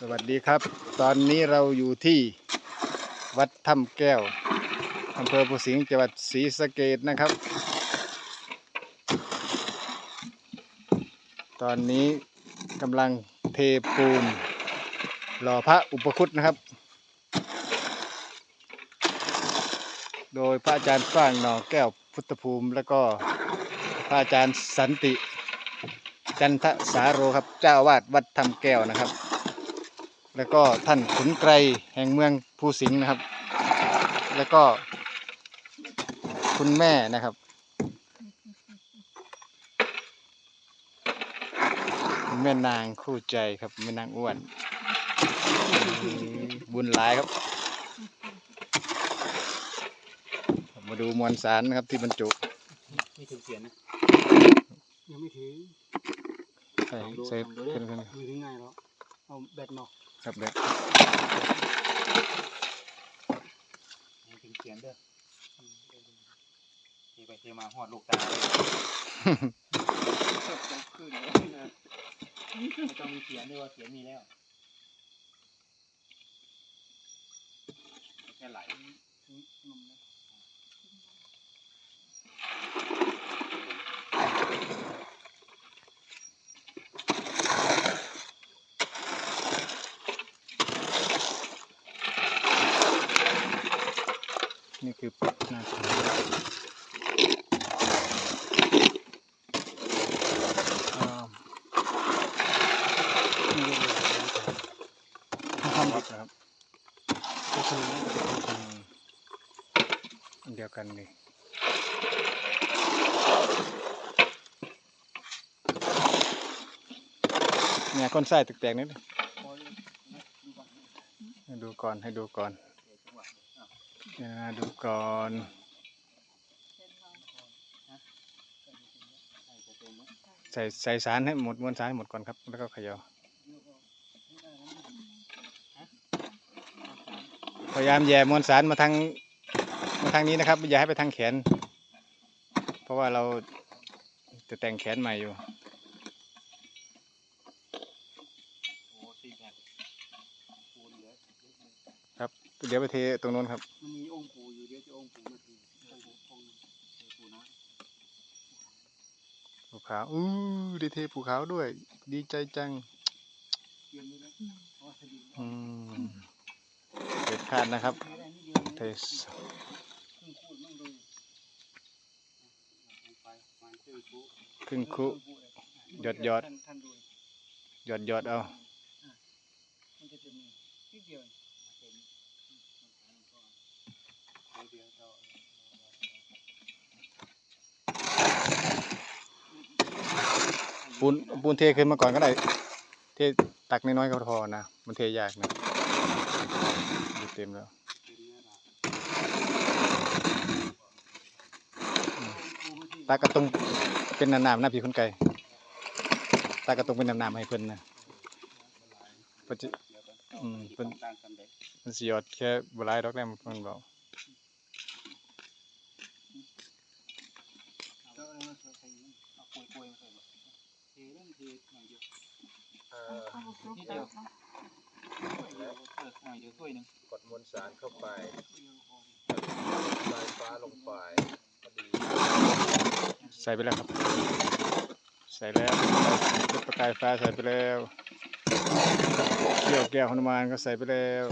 สวัสดีครับ ตอนนี้เราอยู่ที่วัดถ้ำแก้วอำเภอภูสิงห์จังหวัดศรีสะเกดนะครับ ตอนนี้กำลังเทปูนหล่อพระอุปคุตนะครับ โดยพระอาจารย์ฟ้างหนอแก้วพุทธภูมิแล้วก็พระอาจารย์สันติ จันทสาโรครับเจ้าอาวาดวัดถ้ำแก้วนะครับ แล้วก็ท่านขุนไกรแห่งเมืองภูสิงห์นะครับ แล้วก็ คุณแม่นะครับคุณแม่นางคู่ใจครับแม่นางอ้วนอืมบุญหลายครับ มาดูมวลสารนะครับที่บรรจุไม่ถึงเสียนนะยังไม่ถึงใส่ลองดูใส่ลองดูดิเป็นกันไม่ถึงง่ายหรอกเอาแบตมา ครับเด็กไม่ถึงเสียนเด้อเทไปเทมาหอดลูกตาเลยไม่ต้องมีเสียนด้วยว่าเสียนมีแล้วแค่ไหลนี่ คือปิดน้าถังอ่านี่ก็เลยห้องบิดนะครับอืมอันเดียวกันนี่เนี่ยก้นไส้แตกนิดนึงให้ดูก่อนให้ดูก่อน ดูก่อนใส่ใส่สารให้หมดมวลสารให้หมดก่อนครับ แล้วก็เขย่าพยายามแย่มวลสารมาทางมาทางนี้นะครับ อย่าให้ไปทางแขน เพราะว่าเราจะแต่งแขนใหม่อยู่ โอ้ตีแผ่นปูนเหลือ ครับ เดี๋ยวไปเทตรงนู้นครับ มันมีองค์ปู่อยู่เดี๋ยวจะองค์ปู่มาถึงองค์ปู่องค์หนึ่น้อยภูเขาอู้ได้เทภูเขาด้วย ดีใจจังเตรียมนี้แล้วเพราะว่าสลิงอืมเด็ดขาดนะครับไม่ได้นิดเดียวเทสครึ่งพูดมั่งดูลงไปประมาณครึ่งฟุตครึ่งคุ หยดหยดท่านท่านดู หยอดหยอดเอา มันจะเป็นนิดเดียวเต็มเดียวเรา ปูนปูนเทขึ้นมาก่อนก็ได้ เทตักน้อยๆก็พอนะ มันเทยากนะเต็มแล้วตากระตุงเป็นน้ำๆนะพี่คนไก่ตากระตุงเป็นน้ำๆให้เพิ่นนะเพิ่นจะเดี๋ยวกันอืมเป็เป็นนต่างกันเด็กมันสิยอดแค่บลายดอกแรกมันบอก แล้ว อะไรมาใส่ใส่นี่เอาปุยปุยมาใส่แบ่เทเรื่องเทหน่อยเดียวนิดเดียวเออหน่อยเดียวถ้วยหนึ่งกดมวลสารเข้าไปเดียวพอสายฟ้าลงไปพอดีใส่ไปแล้วครับ ใส่แล้วจุดประกายฟ้าใส่ไปแล้วเกี่ยวแก้วหนุมานก็ใส่ไปแล้ว